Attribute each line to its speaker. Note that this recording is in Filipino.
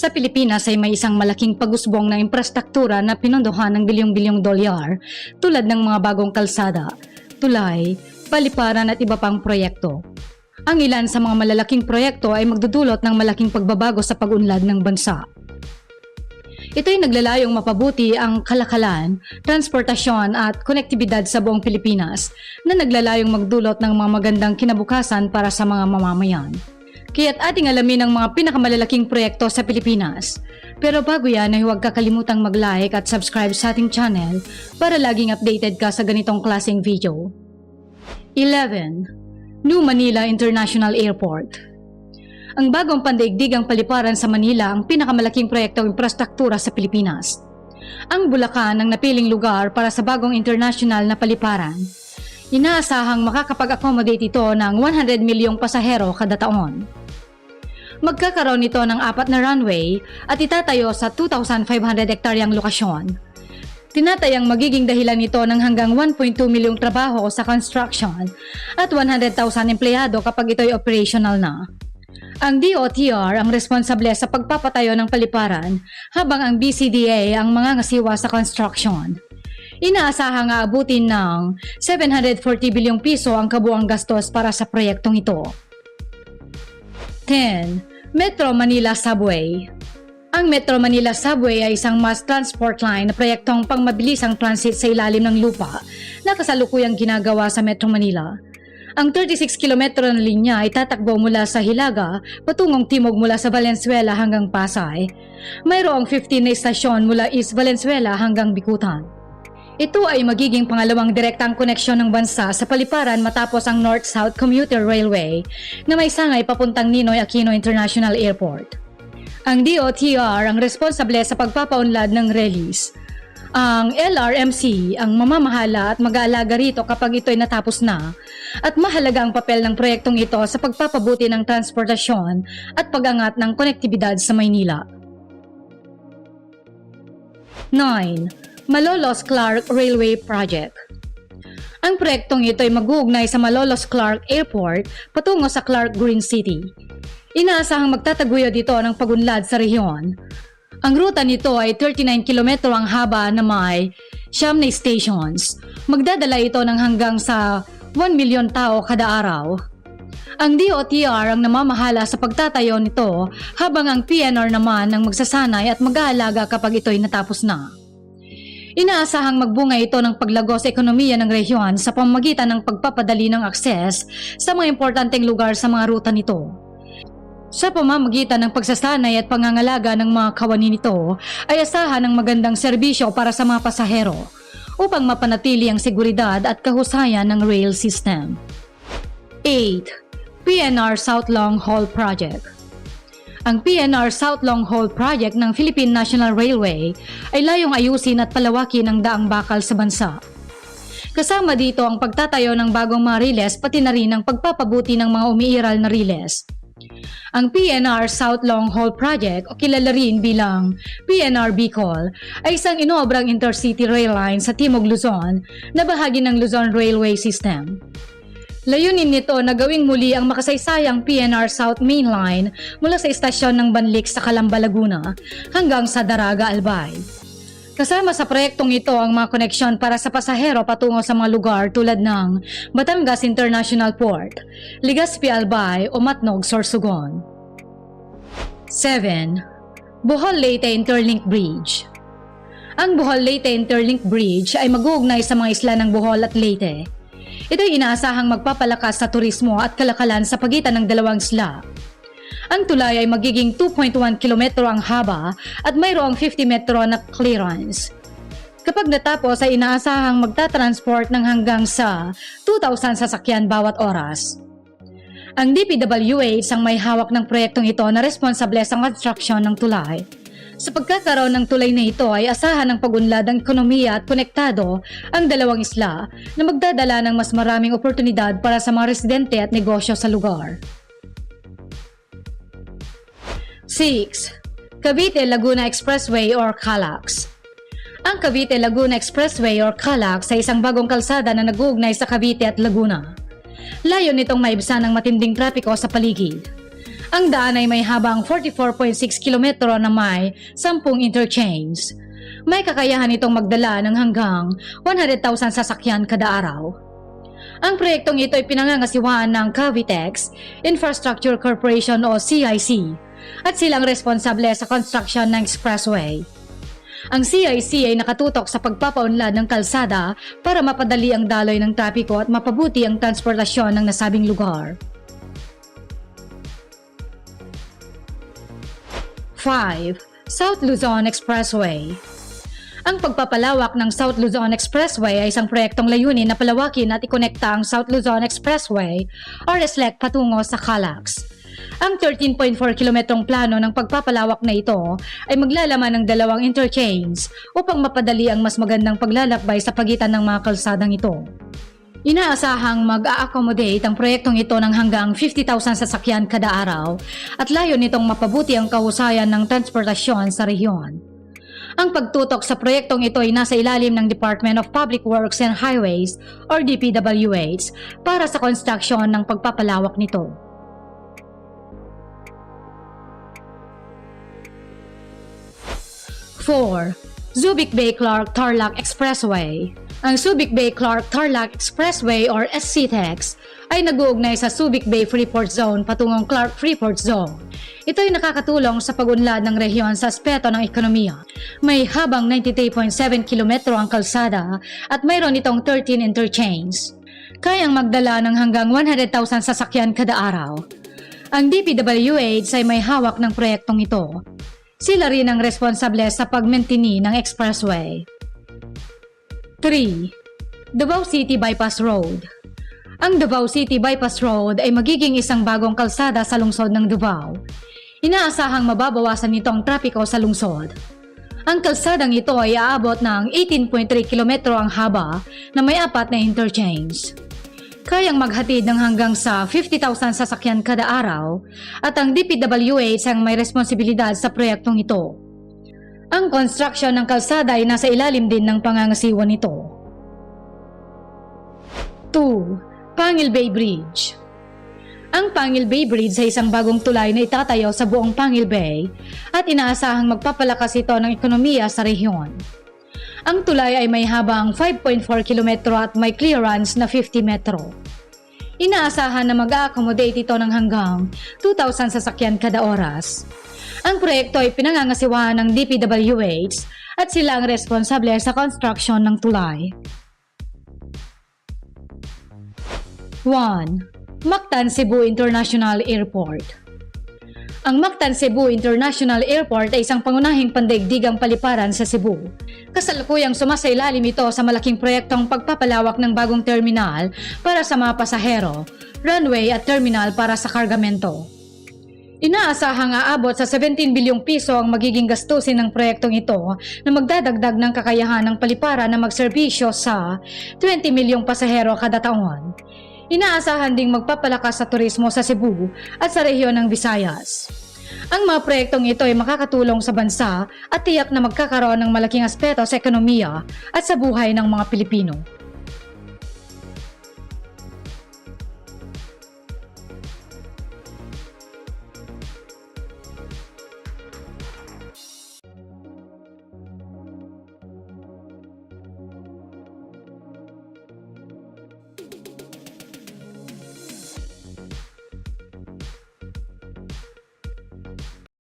Speaker 1: Sa Pilipinas ay may isang malaking pagusbong ng infrastruktura na pinondohan ng bilyong-bilyong dolyar tulad ng mga bagong kalsada, tulay, paliparan at iba pang proyekto. Ang ilan sa mga malalaking proyekto ay magdudulot ng malaking pagbabago sa pag-unlad ng bansa. Ito'y naglalayong mapabuti ang kalakalan, transportasyon at konektibidad sa buong Pilipinas na naglalayong magdulot ng mga magandang kinabukasan para sa mga mamamayan. Kaya't ating alamin ang mga pinakamalalaking proyekto sa Pilipinas. Pero bago yan ay huwag kakalimutang mag-like at subscribe sa ating channel para laging updated ka sa ganitong klaseng video. 11. New Manila International Airport Ang bagong pandaigdigang paliparan sa Manila ang pinakamalaking proyektong infrastruktura sa Pilipinas. Ang Bulacan ang napiling lugar para sa bagong international na paliparan. Inaasahang makakapag-accommodate ito ng 100 milyong pasahero kada taon. Magkakaroon ito ng apat na runway at itatayo sa 2,500 hektaryang lokasyon. Tinatayang magiging dahilan nito ng hanggang 1.2 milyong trabaho sa construction at 100,000 empleyado kapag ito'y operational na. Ang DOTR ang responsable sa pagpapatayo ng paliparan habang ang BCDA ang mga ngasiwa sa construction. Inaasahang aabutin ng 740 bilyong piso ang kabuang gastos para sa proyektong ito. 10. Metro Manila Subway Ang Metro Manila Subway ay isang mass transport line na proyektong pangmabilisang transit sa ilalim ng lupa na kasalukuyang ginagawa sa Metro Manila. Ang 36 kilometro na linya ay tatakbo mula sa Hilaga patungong timog mula sa Valenzuela hanggang Pasay. Mayroong 15 na istasyon mula East Valenzuela hanggang Bikutan. Ito ay magiging pangalawang direktang koneksyon ng bansa sa paliparan matapos ang North-South Commuter Railway na may sangay papuntang Ninoy Aquino International Airport. Ang DOTR ang responsable sa pagpapaunlad ng release. Ang LRMC ang mamamahala at mag-aalaga rito kapag ito'y natapos na at mahalaga ang papel ng proyektong ito sa pagpapabuti ng transportasyon at pag-angat ng konektibidad sa Maynila. 9. Malolos Clark Railway Project Ang proyektong ito ay mag-uugnay sa Malolos Clark Airport patungo sa Clark Green City. Inaasahang magtataguyod ito ng pagunlad sa rehiyon. Ang ruta nito ay 39 kilometro ang haba na may siyam na stations. Magdadala ito ng hanggang sa 1 milyon tao kada araw. Ang DOTR ang namamahala sa pagtatayo nito habang ang PNR naman ang magsasanay at mag-aalaga kapag ito'y natapos na. Inaasahang magbunga ito ng paglago sa ekonomiya ng rehiyon sa pamamagitan ng pagpapadali ng akses sa mga importanteng lugar sa mga ruta nito. Sa pamamagitan ng pagsasanay at pangangalaga ng mga kawani nito ay asahan ng magandang serbisyo para sa mga pasahero upang mapanatili ang seguridad at kahusayan ng rail system. 8. PNR South Long Haul Project Ang PNR South Long Haul Project ng Philippine National Railway ay layong ayusin at palawakin ang daang bakal sa bansa. Kasama dito ang pagtatayo ng bagong mga riles pati na rin ang pagpapabuti ng mga umiiral na riles. Ang PNR South Long Haul Project o kilala rin bilang PNR Bicol ay isang inobrang intercity rail line sa Timog Luzon na bahagi ng Luzon Railway System. Layunin nito na gawing muli ang makasaysayang PNR South Main Line mula sa istasyon ng Banlik sa Calamba, Laguna hanggang sa Daraga, Albay. Kasama sa proyektong ito ang mga koneksyon para sa pasahero patungo sa mga lugar tulad ng Batangas International Port, Legazpi Albay o Matnog, Sorsogon. 7. Bohol Leyte Interlink Bridge Ang Bohol Leyte Interlink Bridge ay mag-uugnay sa mga isla ng Bohol at Leyte. Ito ay inaasahang magpapalakas sa turismo at kalakalan sa pagitan ng dalawang isla. Ang tulay ay magiging 2.1 kilometro ang haba at mayroong 50 metro na clearance. Kapag natapos ay inaasahang magta-transport ng hanggang sa 2,000 sasakyan bawat oras. Ang DPWH ang may hawak ng proyektong ito na responsable sa construction ng tulay. Sa pagkakaroon ng tulay na ito ay asahan ng pagunlad ng ekonomiya at konektado ang dalawang isla na magdadala ng mas maraming oportunidad para sa mga residente at negosyo sa lugar. 6. Cavite Laguna Expressway or CALAX Ang Cavite Laguna Expressway or CALAX ay isang bagong kalsada na nag-uugnay sa Cavite at Laguna. Layo nitong maibsan ang matinding trapiko sa paligid. Ang daan ay may habang 44.6 kilometro na may 10 interchange. May kakayahan itong magdala ng hanggang 100,000 sasakyan kada araw. Ang proyektong ito ay pinangangasiwaan ng Cavitex Infrastructure Corporation o CIC at silang responsable sa construction ng expressway. Ang CIC ay nakatutok sa pagpapaunlad ng kalsada para mapadali ang daloy ng trapiko at mapabuti ang transportasyon ng nasabing lugar. 5. South Luzon Expressway Ang pagpapalawak ng South Luzon Expressway ay isang proyektong layunin na palawakin at ikonekta ang South Luzon Expressway o RSLEC patungo sa Calax. Ang 13.4 kilometrong plano ng pagpapalawak na ito ay maglalaman ng dalawang interchange upang mapadali ang mas magandang paglalakbay sa pagitan ng mga kalsadang ito. Inaasahang mag-a-accommodate ang proyektong ito ng hanggang 50,000 sasakyan kada araw at layo nitong mapabuti ang kahusayan ng transportasyon sa rehiyon. Ang pagtutok sa proyektong ito ay nasa ilalim ng Department of Public Works and Highways or DPWH para sa construction ng pagpapalawak nito. Four, Subic Bay Clark Tarlac Expressway. Ang Subic Bay Clark Tarlac Expressway or SCTEX ay nag-uugnay sa Subic Bay Freeport Zone patungong Clark Freeport Zone. Ito ay nakakatulong sa pag-unlad ng rehiyon sa aspeto ng ekonomiya. May habang 93.7 kilometro ang kalsada at mayroon itong 13 interchange. Kayang magdala ng hanggang 100,000 sasakyan kada araw. Ang DPWH ay may hawak ng proyektong ito. Sila rin ang responsable sa pagmentini ng expressway. 3. Davao City Bypass Road Ang Davao City Bypass Road ay magiging isang bagong kalsada sa lungsod ng Davao. Inaasahang mababawasan nito ang trapiko sa lungsod. Ang kalsadang ito ay aabot ng 18.3 kilometro ang haba na may apat na interchange. Kayang maghatid ng hanggang sa 50,000 sasakyan kada araw at ang DPWH ang may responsibilidad sa proyektong ito. Ang construction ng kalsada ay nasa ilalim din ng pangangasiwa nito. 2. Pangil Bay Bridge Ang Pangil Bay Bridge ay isang bagong tulay na itatayo sa buong Pangil Bay at inaasahang magpapalakas ito ng ekonomiya sa rehiyon. Ang tulay ay may habang 5.4 kilometro at may clearance na 50 metro. Inaasahan na mag-accommodate ito ng hanggang 2,000 sasakyan kada oras. Ang proyekto ay pinangangasiwahan ng DPWH at sila ang responsable sa construction ng tulay. 1. Mactan Cebu International Airport Ang Mactan Cebu International Airport ay isang pangunahing pandaigdigang paliparan sa Cebu. Kasalukuyang sumasailalim ito sa malaking proyektong pagpapalawak ng bagong terminal para sa mga pasahero, runway at terminal para sa kargamento. Inaasahang aabot sa 17 bilyong piso ang magiging gastusin ng proyektong ito na magdadagdag ng kakayahan ng palipara na magserbisyo sa 20 milyong pasahero kada taon. Inaasahan ding magpapalakas sa turismo sa Cebu at sa rehiyon ng Visayas. Ang mga proyektong ito ay makakatulong sa bansa at tiyak na magkakaroon ng malaking aspeto sa ekonomiya at sa buhay ng mga Pilipino.